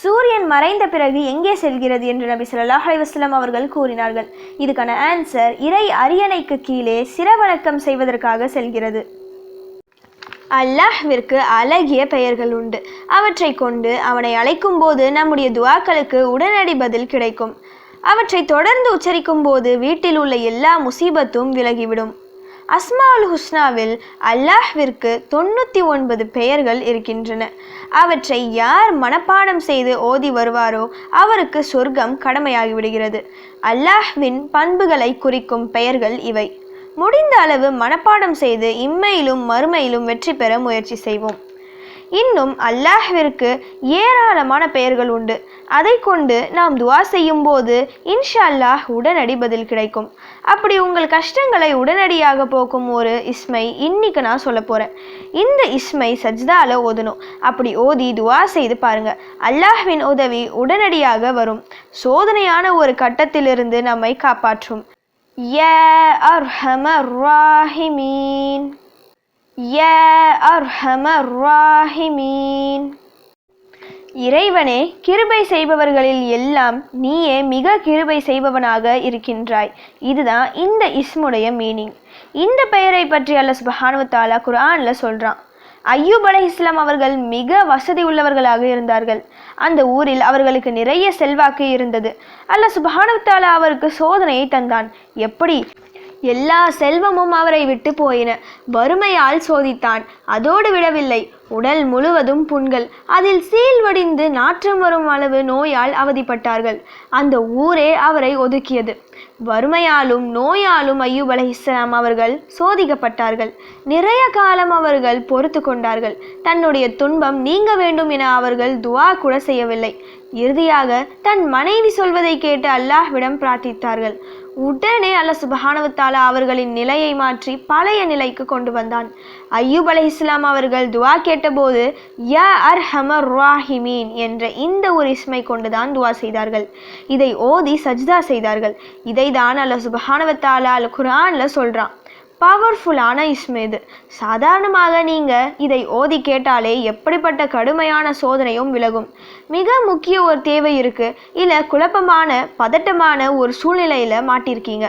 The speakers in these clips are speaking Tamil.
சூரியன் மறைந்த பிறகு எங்கே செல்கிறது என்று நபி சொல்லாஹ் அலைஹி அவர்கள் கூறினார்கள். இதுக்கான ஆன்சர் இறை அரியணைக்கு கீழே சிரவணக்கம் செய்வதற்காக செல்கிறது. அல்லாஹ்விற்கு அழகிய பெயர்கள் உண்டு. அவற்றை கொண்டு அவனை அழைக்கும் போது நம்முடைய துவாக்களுக்கு உடனடி பதில் கிடைக்கும். அவற்றை தொடர்ந்து உச்சரிக்கும் போது வீட்டில் உள்ள எல்லா முசீபத்தும் விலகிவிடும். அஸ்மாவுல் ஹுஸ்னாவில் அல்லாஹ்விற்கு தொண்ணூற்றி ஒன்பது பெயர்கள் இருக்கின்றன. அவற்றை யார் மனப்பாடம் செய்து ஓதி வருவாரோ அவருக்கு சொர்க்கம் கடமையாகிவிடுகிறது. அல்லாஹ்வின் பண்புகளை குறிக்கும் பெயர்கள் இவை. முடிந்த அளவு மனப்பாடம் செய்து இம்மையிலும் மறுமையிலும் வெற்றி பெற முயற்சி செய்வோம். இன்னும் அல்லாஹ்விற்கு ஏராளமான பெயர்கள் உண்டு. அதை கொண்டு நாம் துவா செய்யும் போது இன்ஷா அல்லாஹ் உடனடி பதில் கிடைக்கும். அப்படி உங்கள் கஷ்டங்களை உடனடியாக போக்கும் ஒரு இஸ்மை இன்னைக்கு நான் சொல்ல போகிறேன் இந்த இஸ்மை சஜ்தால ஓதணும். அப்படி ஓதி துவா செய்து பாருங்க. அல்லாஹ்வின் உதவி உடனடியாக வரும். சோதனையான ஒரு கட்டத்திலிருந்து நம்மை காப்பாற்றும். ஏ அர்ஹமர் ராஹிமீன். யா அர்ஹமர் ராஹிமீன். இறைவனே கிருபை செய்பவர்களில் எல்லாம் நீயே மிக கிருபை செய்பவனாக இருக்கின்றாய். இதுதான் இந்த இஸ்முடைய மீனிங் இந்த பெயரை பற்றி அல்ல சுபஹானுவத்தாலா குரானில் சொல்கிறான் சொல்றான். ஐயூப் அலை இஸ்லாம் அவர்கள் மிக வசதி உள்ளவர்களாக இருந்தார்கள். அந்த ஊரில் அவர்களுக்கு நிறைய செல்வாக்கு இருந்தது. அல்ல சுபஹானு அவருக்கு சோதனையை தந்தான். எப்படி? எல்லா செல்வமும் அவரை விட்டு போயின. வறுமையால் சோதித்தான். அதோடு விடவில்லை. உடல் முழுவதும் புண்கள். அதில் சீல் வடிந்து நாற்றம் வரும் அளவு நோயால் அவதிப்பட்டார்கள். அந்த ஊரே அவரை ஒதுக்கியது. வறுமையாலும் நோயாலும் ஐயூப் அலை இஸ்லாம் அவர்கள் சோதிக்கப்பட்டார்கள். நிறைய காலம் அவர்கள் பொறுத்து கொண்டார்கள். தன்னுடைய துன்பம் நீங்க வேண்டும் என அவர்கள் துவா கூட செய்யவில்லை. இறுதியாக தன் மனைவி சொல்வதை கேட்டு அல்லாஹ்விடம் பிரார்த்தித்தார்கள். உடனே அல்ல சுபஹானவத்தாலா அவர்களின் நிலையை மாற்றி பழைய நிலைக்கு கொண்டு வந்தான். ஐயூப் அலை இஸ்லாம் அவர்கள் துவா கேட்டபோது யா அர் ஹமர் ராஹிமீன் என்ற இந்த ஒரு இஸ்மை கொண்டுதான் துவா செய்தார்கள். இதை ஓதி சஜ்தா செய்தார்கள். இதை தான் அல்ல சுபஹானவத்தாலா அல் குரான்ல சொல்றான். பவர்ஃபுல்லான இஸ்ம் இது. சாதாரணமாக நீங்கள் இதை ஓதி கேட்டாலே எப்படிப்பட்ட கடுமையான சோதனையும் விலகும். மிக முக்கிய ஒரு தேவை இருக்குது இல்லை குழப்பமான பதட்டமான ஒரு சூழ்நிலையில் மாட்டிருக்கீங்க.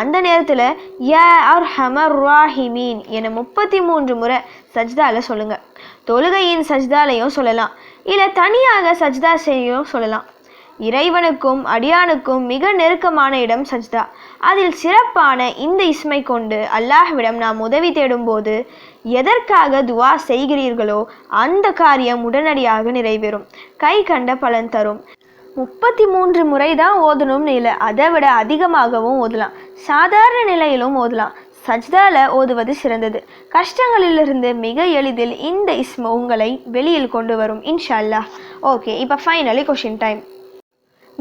அந்த நேரத்தில் யா அர் ஹமர் ராஹிமீன் என முப்பத்தி மூன்று முறை சஜ்தால சொல்லுங்கள் தொழுகையின் சஜ்தாலையும் சொல்லலாம். இல்லை தனியாக சஜ்தா செய்யும் சொல்லலாம். இறைவனுக்கும் அடியானுக்கும் மிக நெருக்கமான இடம் சஜ்தா. அதில் சிறப்பான இந்த இஸ்மை கொண்டு அல்லாஹ்விடம் நாம் உதவி தேடும்போது எதற்காக துவா செய்கிறீர்களோ அந்த காரியம் உடனடியாக நிறைவேறும். கை கண்ட பலன் தரும். முப்பத்தி மூன்று முறை தான் ஓதணும்னு இல்லை அதை விட அதிகமாகவும் ஓதலாம். சாதாரண நிலையிலும் ஓதலாம். சஜ்தால ஓதுவது சிறந்தது. கஷ்டங்களிலிருந்து மிக எளிதில் இந்த இஸ்ம உங்களை வெளியில் கொண்டு வரும் இன்ஷா அல்லாஹ். ஓகே இப்போ ஃபைனலி கொஷின் டைம்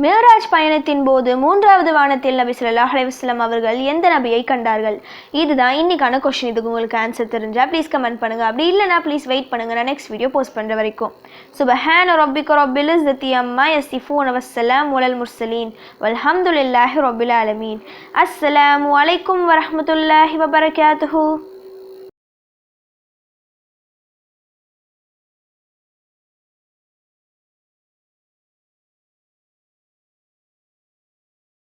மேராஜ் பயணத்தின் போது மூன்றாவது வானத்தில் நபி சொல்லா அலைவாஸ்லம் அவர்கள் எந்த நபியை கண்டார்கள்? இதுதான் இன்னைக்கான கொஷின் இதுக்கு உங்களுக்கு ஆன்சர் தெரிஞ்சால் ப்ளீஸ் கமெண்ட் பண்ணுங்க. அப்படி இல்லைனா ப்ளீஸ் வெயிட் பண்ணுங்க. நான் நெக்ஸ்ட் வீடியோ போஸ்ட் பண்ணுற வரைக்கும். சுபஹான ரப்பிக ரொபில் இஸ்ஸத்தி அம்மா யசிஃபூன வஸ்ஸலாம் உலல் முர்சலீன் வல்ஹம்துலில்லாஹி ரொபில் அலமீன் அஸ்ஸலாம் வலைக்கும் வரமத்துல்லாஹி வபரகாத்துஹு.